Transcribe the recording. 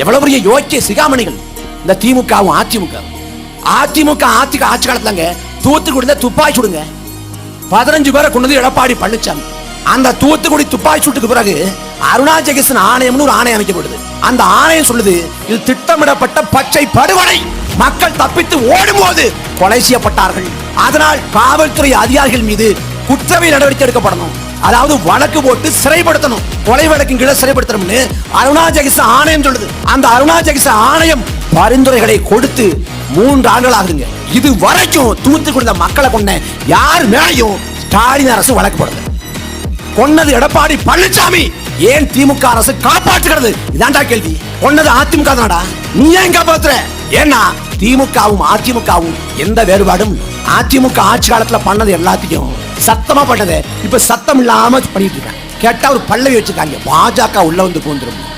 எவ்வளவு பெரிய யோக்கிய சிகாமணிகள் இந்த திமுகவும் அதிமுக. அதிமுக ஆட்சிக்கு ஆட்சி காலத்துலங்க தூத்துக்குடியில துப்பாக்கி சுடுங்க. பதினஞ்சு பேரை கொண்டு வந்து எடப்பாடி பழனிச்சாமி. அந்த தூத்துக்குடி துப்பாக்கி சூட்டுக்கு பிறகு அருணாச்சகிருஷ்ணன் ஆணையம்னு ஒரு ஆணையம் அமைக்கப்படுது அந்த ஆணையம் சொல்லுது இது திட்டமிடப்பட்ட பச்சை படுகொலை. மக்கள் தப்பித்து ஓடும்போது கொலை செய்யப்பட்டார்கள். அதனால் காவல்துறை அதிகாரிகள் மீது குற்றவியல் நடவடிக்கை எடுக்கப்படணும். அதாவது வழக்கு போட்டு சிறைப்படுத்தணும். கொலை வழக்கின் கீழே சிறைப்படுத்தணும்னு அருணாச்சகிருஷ்ணன் ஆணையம் சொல்லுது. அந்த அருணாச்சகிருஷ்ணன் ஆணையம் பரிந்துரைகளை கொடுத்து மூன்று ஆண்டுகள் ஆகுதுங்க. இது வரைக்கும் கொடுத்த மக்களை கொண்ட யார் மேலையும் ஸ்டாலின் அரசு வழக்கு போடுது கொன்னது எடப்பாடி பழனிசாமி ஏன் திமுக அரசு காப்பாற்றுகிறது? இதான்டா கேள்வி. கொன்னது அதிமுக தானடா? நீ ஏன் காப்பாத்துற? ஏன்னா திமுகவும் அதிமுகவும் எந்த வேறுபாடும் அதிமுக ஆட்சி காலத்துல பண்ணது எல்லாத்தையும் சத்தமா பண்ணதை இப்ப சத்தம் இல்லாம பண்ணிட்டு இருக்காங்க. கேட்டா ஒரு பல்லவி வச்சிருக்காங்க. பாஜக உள்ள வந்து போந்துரும்